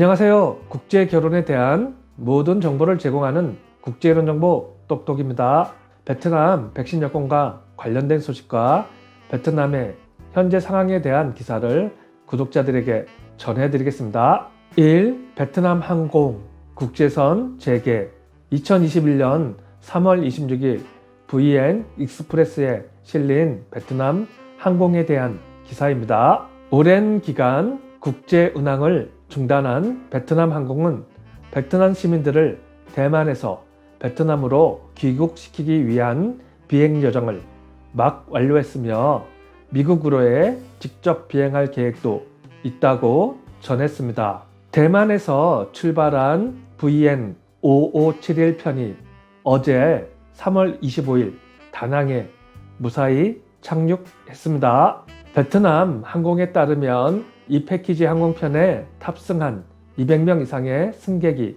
안녕하세요. 국제 결혼에 대한 모든 정보를 제공하는 국제결혼 정보 똑똑입니다. 베트남 백신 여권과 관련된 소식과 베트남의 현재 상황에 대한 기사를 구독자들에게 전해드리겠습니다. 1. 베트남 항공 국제선 재개 2021년 3월 26일 VN 익스프레스에 실린 베트남 항공에 대한 기사입니다. 오랜 기간 국제 운항을 중단한 베트남 항공은 베트남 시민들을 대만에서 베트남으로 귀국시키기 위한 비행 여정을 막 완료했으며 미국으로의 직접 비행할 계획도 있다고 전했습니다. 대만에서 출발한 VN 5571 편이 어제 3월 25일 다낭에 무사히 착륙했습니다. 베트남 항공에 따르면 이 패키지 항공편에 탑승한 200명 이상의 승객이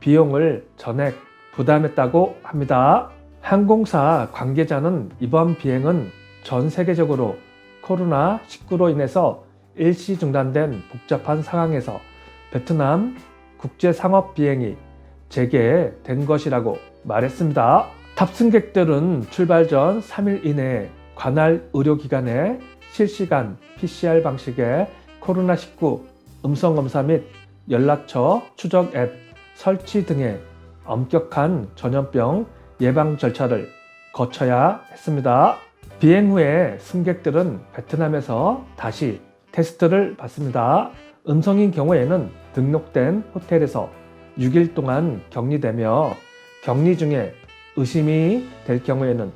비용을 전액 부담했다고 합니다. 항공사 관계자는 이번 비행은 전 세계적으로 코로나19로 인해서 일시 중단된 복잡한 상황에서 베트남 국제 상업 비행이 재개된 것이라고 말했습니다. 탑승객들은 출발 전 3일 이내에 관할 의료기관에 실시간 PCR 방식의 코로나19 음성검사 및 연락처 추적 앱 설치 등의 엄격한 전염병 예방 절차를 거쳐야 했습니다. 비행 후에 승객들은 베트남에서 다시 테스트를 받습니다. 음성인 경우에는 등록된 호텔에서 6일 동안 격리되며 격리 중에 의심이 될 경우에는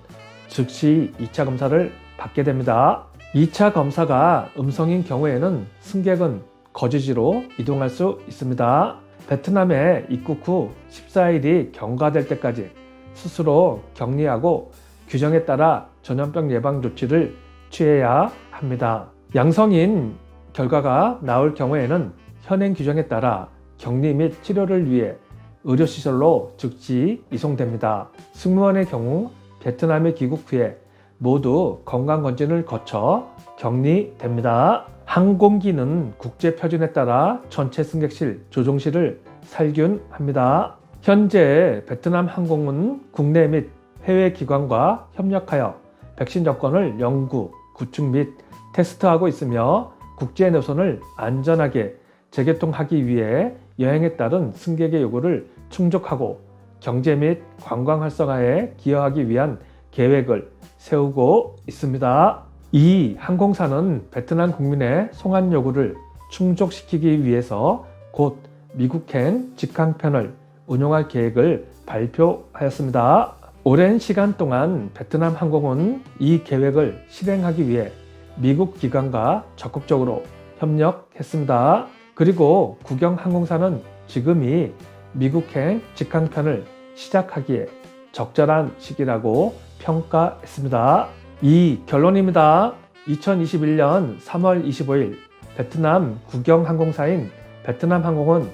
즉시 2차 검사를 받게 됩니다. 2차 검사가 음성인 경우에는 승객은 거주지로 이동할 수 있습니다. 베트남에 입국 후 14일이 경과될 때까지 스스로 격리하고 규정에 따라 전염병 예방 조치를 취해야 합니다. 양성인 결과가 나올 경우에는 현행 규정에 따라 격리 및 치료를 위해 의료시설로 즉시 이송됩니다. 승무원의 경우 베트남에 귀국 후에 모두 건강검진을 거쳐 격리됩니다. 항공기는 국제 표준에 따라 전체 승객실 조종실을 살균합니다. 현재 베트남 항공은 국내 및 해외 기관과 협력하여 백신 여건을 연구, 구축 및 테스트하고 있으며 국제 노선을 안전하게 재개통하기 위해 여행에 따른 승객의 요구를 충족하고 경제 및 관광 활성화에 기여하기 위한 계획을 세우고 있습니다. 이 항공사는 베트남 국민의 송환 요구를 충족시키기 위해서 곧 미국행 직항편을 운용할 계획을 발표하였습니다. 오랜 시간 동안 베트남 항공은 이 계획을 실행하기 위해 미국 기관과 적극적으로 협력했습니다. 그리고 국영 항공사는 지금이 미국행 직항편을 시작하기에 적절한 시기라고 평가했습니다. 이 결론입니다. 2021년 3월 25일 베트남 국영항공사인 베트남항공은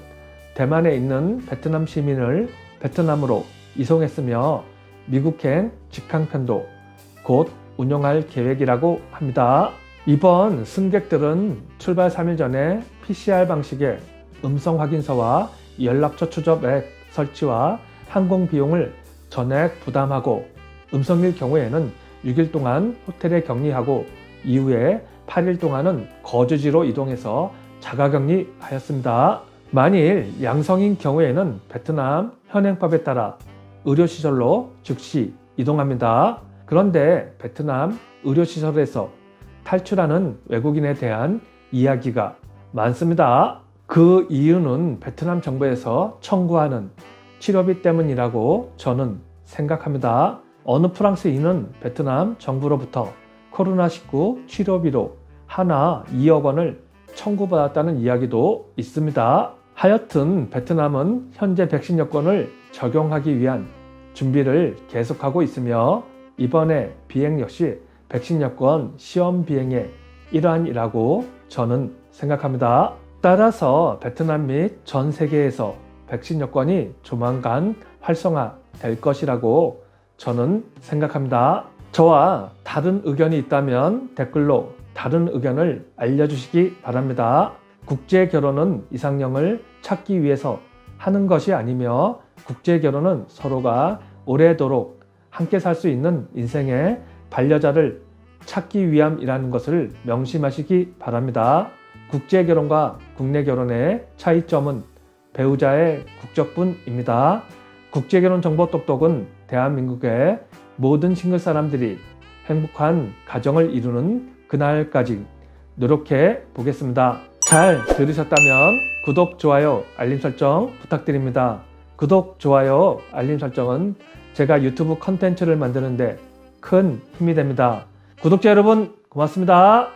대만에 있는 베트남 시민을 베트남으로 이송했으며 미국행 직항편도 곧 운영할 계획이라고 합니다. 이번 승객들은 출발 3일 전에 PCR 방식의 음성 확인서와 연락처 추적 앱 설치와 항공 비용을 전액 부담하고 음성일 경우에는 6일 동안 호텔에 격리하고 이후에 8일 동안은 거주지로 이동해서 자가 격리 하였습니다. 만일 양성인 경우에는 베트남 현행법에 따라 의료시설로 즉시 이동합니다. 그런데 베트남 의료시설에서 탈출하는 외국인에 대한 이야기가 많습니다. 그 이유는 베트남 정부에서 청구하는 치료비 때문이라고 저는 생각합니다. 어느 프랑스인은 베트남 정부로부터 코로나19 치료비로 하나 2억 원을 청구받았다는 이야기도 있습니다. 하여튼 베트남은 현재 백신 여권을 적용하기 위한 준비를 계속하고 있으며 이번에 비행 역시 백신 여권 시험 비행의 일환이라고 저는 생각합니다. 따라서 베트남 및 전 세계에서 백신 여권이 조만간 활성화 될 것이라고 저는 생각합니다. 저와 다른 의견이 있다면 댓글로 다른 의견을 알려주시기 바랍니다. 국제 결혼은 이상형을 찾기 위해서 하는 것이 아니며 국제 결혼은 서로가 오래도록 함께 살 수 있는 인생의 반려자를 찾기 위함이라는 것을 명심하시기 바랍니다. 국제 결혼과 국내 결혼의 차이점은 배우자의 국적뿐입니다. 국제 결혼 정보 똑똑은 대한민국의 모든 싱글 사람들이 행복한 가정을 이루는 그날까지 노력해 보겠습니다. 잘 들으셨다면 구독, 좋아요, 알림 설정 부탁드립니다. 구독, 좋아요, 알림 설정은 제가 유튜브 컨텐츠를 만드는데 큰 힘이 됩니다. 구독자 여러분 고맙습니다.